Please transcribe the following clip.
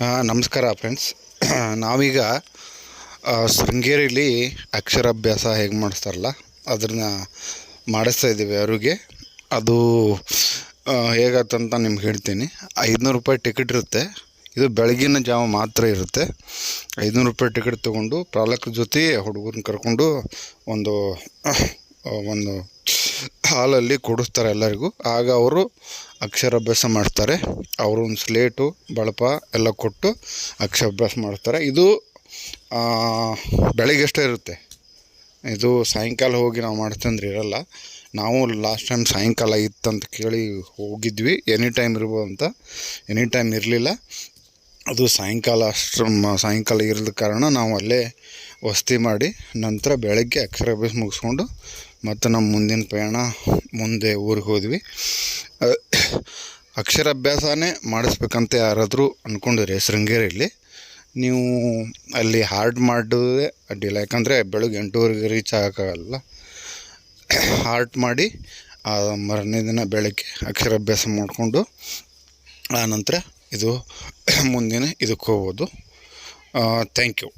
ನಮಸ್ಕಾರ ಫ್ರೆಂಡ್ಸ್. ನಾವೀಗ ಶೃಂಗೇರಿಲಿ ಅಕ್ಷರಾಭ್ಯಾಸ ಹೇಗೆ ಮಾಡಿಸ್ತಾರಲ್ಲ ಅದನ್ನು ಮಾಡಿಸ್ತಾ ಇದ್ದೀವಿ ಅವ್ರಿಗೆ. ಅದು ಹೇಗತ್ತಂತ ನಿಮ್ಗೆ ಹೇಳ್ತೀನಿ. ಐದುನೂರು ರೂಪಾಯಿ ಟಿಕೆಟ್ ಇರುತ್ತೆ. ಇದು ಬೆಳಗಿನ ಜಾವ ಮಾತ್ರ ಇರುತ್ತೆ. ಐದುನೂರು ರೂಪಾಯಿ ಟಿಕೆಟ್ ತೊಗೊಂಡು ಪಾಲಕರ ಜೊತೆ ಹುಡುಗರನ್ನ ಕರ್ಕೊಂಡು ಒಂದು ಒಂದು ಹಾಲಲ್ಲಿ ಕೊಡಿಸ್ತಾರೆ ಎಲ್ಲರಿಗೂ. ಆಗ ಅವರು ಅಕ್ಷರಾಭ್ಯಾಸ ಮಾಡ್ತಾರೆ. ಅವರು ಒಂದು ಸ್ಲೇಟು ಬಳಪ ಎಲ್ಲ ಕೊಟ್ಟು ಅಕ್ಷರಾಭ್ಯಾಸ ಮಾಡ್ತಾರೆ. ಇದು ಆ, ಬೆಳಿಗ್ಗೆ ಅಷ್ಟೇ ಇರುತ್ತೆ. ಇದು ಸಾಯಂಕಾಲ ಹೋಗಿ ನಾವು ಮಾಡ್ತಂದ್ರೆ ಇರಲ್ಲ. ನಾವು ಲಾಸ್ಟ್ ಟೈಮ್ ಸಾಯಂಕಾಲ ಇತ್ತಂತ ಕೇಳಿ ಹೋಗಿದ್ವಿ. ಎನಿ ಟೈಮ್ ಇರ್ಬೋದು ಅಂತ. ಎನಿ ಟೈಮ್ ಇರಲಿಲ್ಲ. ಅದು ಸಾಯಂಕಾಲ ಅಷ್ಟು ಸಾಯಂಕಾಲ ಇರದ ಕಾರಣ ನಾವು ಅಲ್ಲೇ ವಸತಿ ಮಾಡಿ ನಂತರ ಬೆಳಗ್ಗೆ ಅಕ್ಷರಾಭ್ಯಾಸ ಮುಗಿಸ್ಕೊಂಡು ಮತ್ತು ನಮ್ಮ ಮುಂದಿನ ಪ್ರಯಾಣ ಮುಂದೆ ಊರಿಗೆ ಹೋದ್ವಿ. ಅಕ್ಷರಾಭ್ಯಾಸನೇ ಮಾಡಿಸ್ಬೇಕಂತ ಯಾರಾದರೂ ಅಂದ್ಕೊಂಡಿರಿ ಶೃಂಗೇರಿಯಲ್ಲಿ. ನೀವು ಅಲ್ಲಿ ಹಾರ್ಡ್ ಮಾಡೋದೇ ಅಡ್ಡಿಲ್ಲ, ಯಾಕಂದರೆ ಬೆಳಗ್ಗೆ ಎಂಟೂವರೆಗೆ ರೀಚ್ ಆಗೋಕ್ಕಾಗಲ್ಲ. ಹಾರ್ಟ್ ಮಾಡಿ, ಆ ಮರನೇ ದಿನ ಬೆಳಗ್ಗೆ ಅಕ್ಷರಾಭ್ಯಾಸ ಮಾಡಿಕೊಂಡು ಆನಂತರ ಇದು ಮುಂದಿನ ಇದಕ್ಕೆ ಹೋಗ್ಬೋದು ಥ್ಯಾಂಕ್ ಯು